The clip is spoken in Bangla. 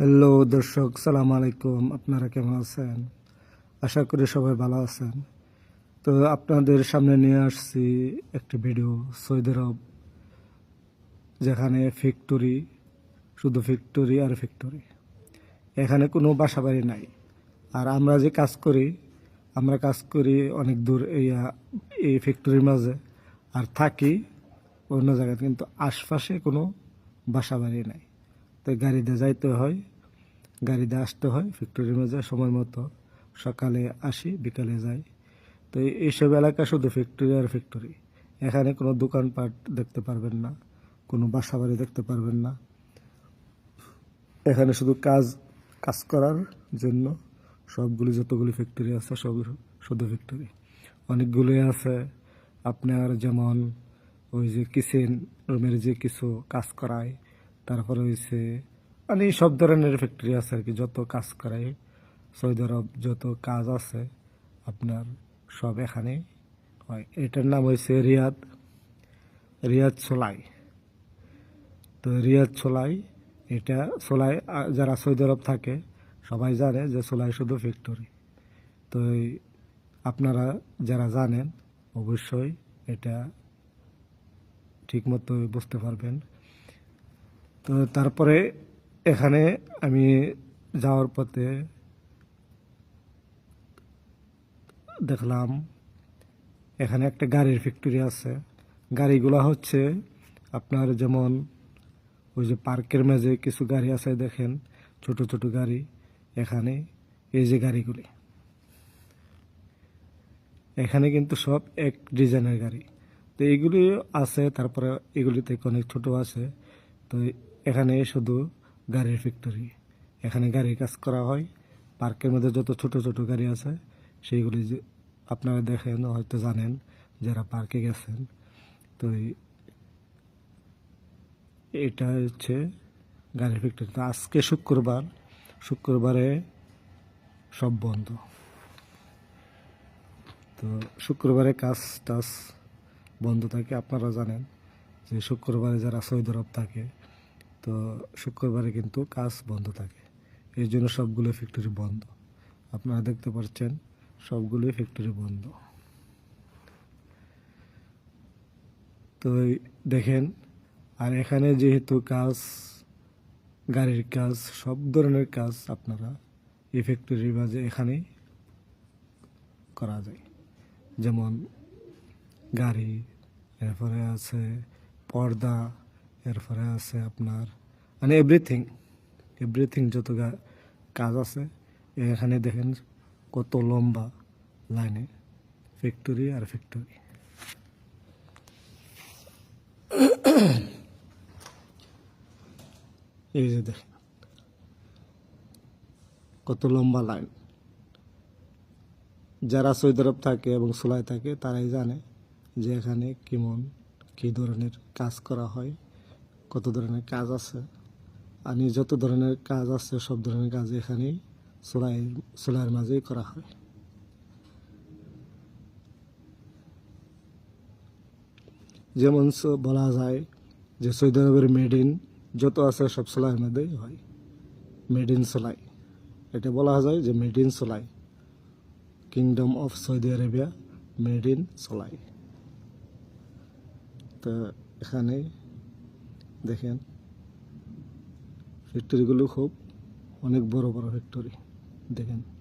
হ্যালো দর্শক, সালাম আলাইকুম। আপনারা কেমন আছেন? আশা করি সবাই ভালো আছেন। তো আপনাদের সামনে নিয়ে আসছি একটি ভিডিও, সৌদি আরব, যেখানে ফ্যাক্টরি, শুধু ফ্যাক্টরি আর ফ্যাক্টরি। এখানে কোনো বাসা বাড়ি নাই। আর আমরা যে কাজ করি, আমরা কাজ করি অনেক দূর এই এই ফ্যাক্টরির মাঝে। আর থাকি অন্য জায়গায়, কিন্তু আশপাশে কোনো বাসা বাড়ি নাই। তো গাড়িতে যাইতে হয়, গাড়িতে আসতে হয়, ফ্যাক্টরির মাঝে সময় মতো। সকালে আসি, বিকালে যাই। তো এইসব এলাকা শুধু ফ্যাক্টরি আর ফ্যাক্টরি। এখানে কোনো দোকানপাট দেখতে পারবেন না, কোনো বাসা বাড়ি দেখতে পারবেন না। এখানে শুধু কাজ কাজ করার জন্য সবগুলি যতগুলি ফ্যাক্টরি আছে সব শুধু ফ্যাক্টরি। অনেকগুলোই আছে আপনার যেমন ওই যে কিচেন রুমের যে কিছু কাজ করায় তারপরে হয়েছে মানে সব ধরনের ফ্যাক্টরি আছে আর কি, যত কাজ করায়, সৌদি আরব যত কাজ আছে, আপনার সব এখানে হয়। এটার নাম হয়েছে রিয়াদ রিয়াদ সোলাই। তো রিয়াদ সোলাই, এটা সোলাই যারা সৌদি আরব থাকে, সবাই জানে যে সোলাই শুধু ফ্যাক্টরি তো আপনারা যারা জানেন, অবশ্যই এটা ঠিক মতো বুঝতে পারবেন। তো তারপরে এখানে আমি যাওয়ার পথে দেখলাম এখানে একটা গাড়ির ফ্যাক্টরি আছে। গাড়িগুলো হচ্ছে আপনার যেমন ওই যে পার্কের মাঝে কিছু গাড়ি আছে দেখেন, ছোট ছোট গাড়ি এখানে, এই যে গাড়িগুলি। এখানে কিন্তু সব এক ডিজাইনের গাড়ি। তো এইগুলি আছে, তারপরে এগুলি থেকে অনেক ছোট আছে। তো এখানে শুধু গাড়ির ফ্যাক্টরি এখানে গাড়ির কাজ করা হয়। পার্কের মধ্যে যত ছোট ছোট গাড়ি আছে, সেইগুলি আপনারা দেখেন, হয়তো জানেন, যারা পার্কে গেছেন। তো এটা হচ্ছে গাড়ির ফ্যাক্টরি তো আজকে শুক্রবার। শুক্রবারে সব বন্ধ। তো শুক্রবারে কাজ টাজ বন্ধ থাকে। আপনারা জানেন যে শুক্রবারে যারা সৌদি আরব থাকে তো শুক্রবারে কিন্তু কাজ বন্ধ থাকে। এই জন্য সবগুলো ফ্যাক্টরি বন্ধ। আপনারা দেখতে পাচ্ছেন, সবগুলোই ফ্যাক্টরি বন্ধ। তো দেখেন, আর এখানে যেহেতু কাজ, গাড়ির কাজ, সব ধরনের কাজ আপনারা এই ফ্যাক্টরির মাঝে এখানেই করা যায়। যেমন গাড়ি, এরপরে আছে পর্দা এরপরে আছে আপনার মানে এভরিথিং এভরিথিং যত কাজ আছে, এখানে দেখেন কত লম্বা লাইনে ফ্যাক্টরি আর ফ্যাক্টরি এই যে দেখেন, কত লম্বা লাইন। যারা সৌদি থাকে এবং সোলায় থাকে, তারাই জানে যে এখানে কেমন, কী ধরনের কাজ করা হয়। কত ধরনের কাজ আছে, আর যত ধরনের কাজ আছে, সব ধরনের কাজ এখানেই সোলাই সোলাইয়ের মাঝেই করা হয়। যেমন বলা যায় যে সৌদি আরবের মেড ইন যত আছে সব সোলাইয়ের মধ্যেই হয়। মেড ইন সোলাই, এটা বলা যায় যে made in সোলাই। Kingdom of Saudi Arabia made in সোলাই তো এখানে দেখেন ফ্যাক্টরিগুলো খুব অনেক বড় বড় ফ্যাক্টরি দেখেন।